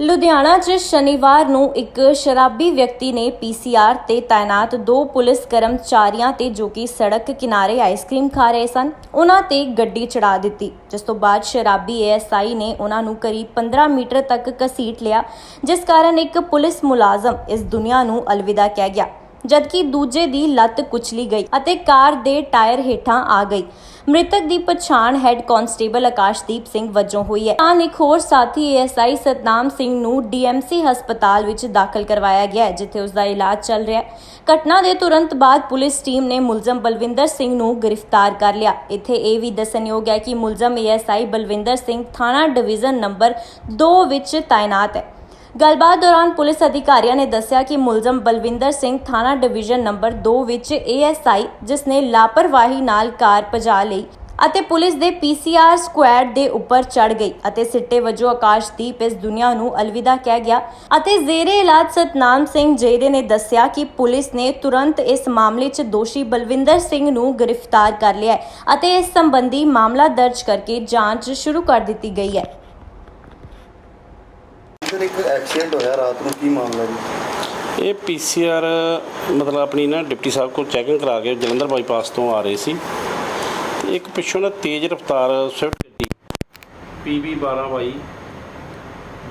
ਲੁਧਿਆਣਾ 'ਚ ਸ਼ਨੀਵਾਰ ਨੂੰ ਇੱਕ ਸ਼ਰਾਬੀ ਵਿਅਕਤੀ ਨੇ ਪੀਸੀਆਰ ਤੇ ਤਾਇਨਾਤ ਦੋ ਪੁਲਿਸ ਕਰਮਚਾਰੀਆਂ ਤੇ ਜੋ ਕਿ ਸੜਕ ਕਿਨਾਰੇ ਆਈਸਕ੍ਰੀਮ ਖਾ ਰਹੇ ਸਨ, ਉਹਨਾਂ ਤੇ ਗੱਡੀ ਚੜਾ ਦਿੱਤੀ, ਜਿਸ ਤੋਂ ਬਾਅਦ ਸ਼ਰਾਬੀ ਏਐਸਆਈ ਨੇ ਉਹਨਾਂ ਨੂੰ ਕਰੀਬ 15 ਮੀਟਰ ਤੱਕ ਘਸੀਟ ਲਿਆ, ਜਿਸ ਕਾਰਨ ਇੱਕ ਪੁਲਿਸ ਮੁਲਾਜ਼ਮ ਇਸ ਦੁਨੀਆ ਨੂੰ ਅਲਵਿਦਾ ਕਹਿ ਗਿਆ। ਜਦਕਿ ਦੂਜੇ ਦੀ ਲੱਤ ਕੁਚਲੀ ਗਈ ਅਤੇ ਕਾਰ ਦੇ ਟਾਇਰ ਹੇਠਾਂ ਆ ਗਈ। ਮ੍ਰਿਤਕ ਦੀ ਪਛਾਣ ਹੈੱਡ ਕਾਂਸਟੇਬਲ ਆਕਾਸ਼ਦੀਪ ਸਿੰਘ ਵਜੋਂ ਹੋਈ ਹੈ। ਤਾਂ ਇੱਕ ਹੋਰ ਸਾਥੀ ਏਐਸਆਈ ਸਤਨਾਮ ਸਿੰਘ ਨੂੰ ਡੀਐਮਸੀ ਹਸਪਤਾਲ ਵਿੱਚ ਦਾਖਲ ਕਰਵਾਇਆ ਗਿਆ ਹੈ, ਜਿੱਥੇ ਉਸ ਦਾ ਇਲਾਜ ਚੱਲ ਰਿਹਾ ਹੈ। ਘਟਨਾ ਦੇ ਤੁਰੰਤ ਬਾਅਦ ਪੁਲਿਸ ਟੀਮ ਨੇ ਮੁਲਜ਼ਮ ਬਲਵਿੰਦਰ ਸਿੰਘ ਨੂੰ ਗ੍ਰਿਫਤਾਰ ਕਰ ਲਿਆ। ਇੱਥੇ ਇਹ ਵੀ ਦੱਸਣਯੋਗ ਹੈ ਕਿ ਮੁਲਜ਼ਮ ਏਐਸਆਈ ਬਲਵਿੰਦਰ ਸਿੰਘ ਥਾਣਾ ਡਿਵੀਜ਼ਨ ਨੰਬਰ 2 ਵਿੱਚ ਤਾਇਨਾਤ ਹੈ। ਗੱਲਬਾਤ ਦੌਰਾਨ ਪੁਲਿਸ ਅਧਿਕਾਰੀਆਂ ਨੇ ਦੱਸਿਆ ਕਿ ਮੁਲਜ਼ਮ ਬਲਵਿੰਦਰ ਸਿੰਘ ਥਾਣਾ ਡਿਵੀਜ਼ਨ ਨੰਬਰ 2 ਵਿੱਚ ਏਐਸਆਈ, ਜਿਸ ਨੇ ਲਾਪਰਵਾਹੀ ਨਾਲ ਕਾਰ ਭਜਾ ਲਈ ਅਤੇ ਪੁਲਿਸ ਦੇ ਪੀਸੀਆਰ ਸਕੁਐਡ ਦੇ ਉੱਪਰ ਚੜ ਗਈ ਅਤੇ ਸਿੱਟੇ ਵਜੋਂ ਆਕਾਸ਼ਦੀਪ ਇਸ ਦੁਨੀਆ ਨੂੰ ਅਲਵਿਦਾ ਕਹਿ ਗਿਆ ਅਤੇ ਜ਼ੇਰੇ ਇਲਾਜ ਸਤਨਾਮ ਸਿੰਘ ਜੇਰੇ ਨੇ ਦੱਸਿਆ ਕਿ ਪੁਲਿਸ ਨੇ ਤੁਰੰਤ ਇਸ ਮਾਮਲੇ 'ਚ ਦੋਸ਼ੀ ਬਲਵਿੰਦਰ ਸਿੰਘ ਨੂੰ ਗ੍ਰਿਫਤਾਰ ਕਰ ਲਿਆ ਅਤੇ ਇਸ ਸੰਬੰਧੀ ਮਾਮਲਾ ਦਰਜ ਕਰਕੇ ਜਾਂਚ ਸ਼ੁਰੂ ਕਰ ਦਿੱਤੀ ਗਈ ਹੈ। ਸਰ ਇੱਕ ਐਕਸੀਡੈਂਟ ਹੋਇਆ ਰਾਤ ਨੂੰ ਕੀ ਮਾਮਲਾ ਜੀ? ਇਹ ਪੀਸੀਆਰ ਮਤਲਬ ਆਪਣੀ ਨਾ ਡਿਪਟੀ ਸਾਹਿਬ ਕੋਲ ਚੈਕਿੰਗ ਕਰਾ ਕੇ ਜਲੰਧਰ ਬਾਈਪਾਸ ਤੋਂ ਆ ਰਹੇ ਸੀ। ਤੇ ਇੱਕ ਪਿੱਛੋਂ ਨਾ ਤੇਜ਼ ਰਫ਼ਤਾਰ ਸਵਿਫਟ ਗੱਡੀ PB 1222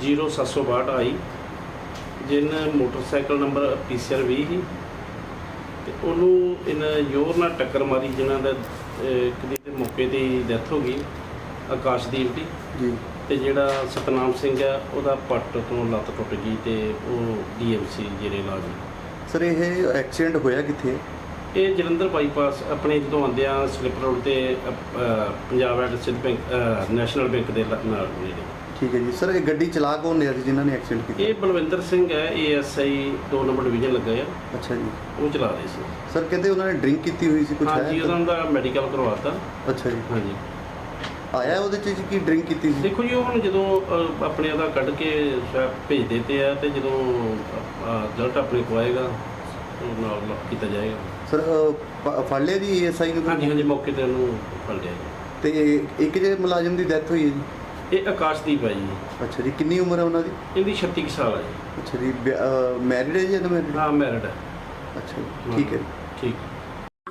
0762 ਆਈ ਜਿਨ ਮੋਟਰਸਾਈਕਲ ਨੰਬਰ ਪੀਸੀਆਰ 20 ਸੀ। ਤੇ ਉਹਨੂੰ ਇਹਨਾਂ ਜ਼ੋਰ ਨਾਲ ਟੱਕਰ ਮਾਰੀ ਜਿਨ੍ਹਾਂ ਦਾ ਅਹ, ਇੱਕ ਦੀ ਤੇ ਮੌਕੇ ਤੇ ਡੈਥ ਹੋ ਗਈ ਆਕਾਸ਼ਦੀਪ ਦੀ। ਜੀ। ਤੇ ਜਿਹੜਾ ਸਤਨਾਮ ਸਿੰਘ ਆ ਉਹਦਾ ਪੱਟ ਤੋਂ ਲੱਤ ਟੁੱਟ ਗਈ ਤੇ ਉਹ ਡੀਐਮਸੀ ਜਿਹੜੇ ਇਲਾਜ ਸਰ ਇਹ ਐਕਸੀਡੈਂਟ ਹੋਇਆ ਕਿੱਥੇ? ਇਹ ਜਲੰਧਰ ਬਾਈਪਾਸ ਆਪਣੇ ਜਦੋਂ ਆਉਂਦੇ ਆ ਸਲਿੱਪ ਰੋਡ ਤੇ ਅ, ਅ, ਪੰਜਾਬ ਬੈਂਕ ਅ, ਨੈਸ਼ਨਲ ਬੈਂਕ ਦੇ ਲ- ਨਾਲ ਨੇੜੇ ਠੀਕ ਹੈ ਜੀ। ਸਰ ਇਹ ਗੱਡੀ ਚਲਾ ਕੌਣ ਰਿਹਾ ਸੀ ਜਿਨ੍ਹਾਂ ਨੇ ਐਕਸੀਡੈਂਟ ਕੀਤਾ? ਇਹ ਬਲਵਿੰਦਰ ਸਿੰਘ ਹੈ ਏਐਸਆਈ 2 ਨੰਬਰ ਡਿਵੀਜ਼ਨ ਲੱਗਾ ਆ। ਅੱਛਾ ਜੀ। ਉਹ ਚਲਾ ਰਹੇ ਸੀ। ਸਰ ਕਹਿੰਦੇ ਉਹਨਾਂ ਨੇ ਡਰਿੰਕ ਕੀਤੀ ਹੋਈ ਸੀ ਕੁਝ ਹਾਂਜੀ ਉਹਨਾਂ ਦਾ ਮੈਡੀਕਲ ਕਰਵਾਤਾ ਅੱਛਾ ਜੀ। ਹਾਂਜੀ। ਆਇਆ ਉਹਦੇ ਚ ਕੀ ਡਰਿੰਕ ਕੀਤੀ ਸੀ? ਦੇਖੋ ਜੀ ਉਹ ਹੁਣ ਜਦੋਂ ਅ, ਆਪਣੇ ਉਹਦਾ ਕੱਢ ਕੇ ਸ਼ਾਇਦ ਭੇਜ ਦਿੱਤੇ ਆ ਤੇ ਜਦੋਂ ਰਿਜ਼ਲਟ ਆਪਣੇ ਕੋਲ ਆਏਗਾ ਉਹ ਨਾਲ lock ਕੀਤਾ ਜਾਏਗਾ। ਸਰ ਅਹ, ਪ- ਫੜ ਲਿਆ ਜੀ ਐਸਆਈ ਨੂੰ? ਹਾਂਜੀ ਹਾਂਜੀ ਮੌਕੇ ਤੇ ਉਹਨੂੰ ਫੜ ਲਿਆ ਜੀ। ਤੇ ਇੱਕ ਜੇ ਮੁਲਾਜ਼ਮ ਦੀ ਡੈਥ ਹੋਈ ਹੈ ਜੀ? ਇਹ ਆਕਾਸ਼ਦੀਪ ਹੈ ਜੀ। ਅੱਛਾ ਜੀ ਕਿੰਨੀ ਉਮਰ ਹੈ ਉਹਨਾਂ ਦੀ? ਇਹਦੀ 36 ਕੁ ਸਾਲ ਹੈ ਜੀ। ਅੱਛਾ ਜੀ ਮੈਰਿਡ ਹੈ ਜਾਂ ਅਨਮੈਰਿਡ ਹਾਂ ਮੈਰਿਡ ਹੈ ਅੱਛਾ ਜੀ ਠੀਕ ਹੈ ਠੀਕ।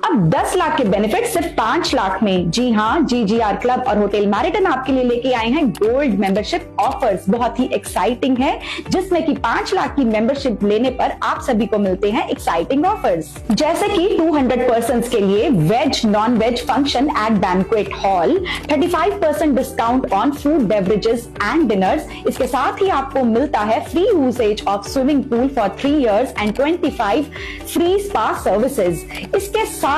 अब 10 लाख के बेनिफिट सिर्फ़ 5 लाख में। जी हाँ जी जी आर क्लब और होटल मैरिटन आपके लिए लेके आए हैं गोल्ड मेंबरशिप ऑफर्स बहुत ही एक्साइटिंग है, जिसमें कि 5 लाख की मेंबरशिप लेने पर आप सभी को मिलते हैं एक्साइटिंग ऑफर्स जैसे कि 200 पर्सन के लिए veg non veg function at banquet hall 35 percent discount on food beverages and dinners इसके साथ ही आपको मिलता है free usage of swimming pool for three years and 25 free spa services इसके साथ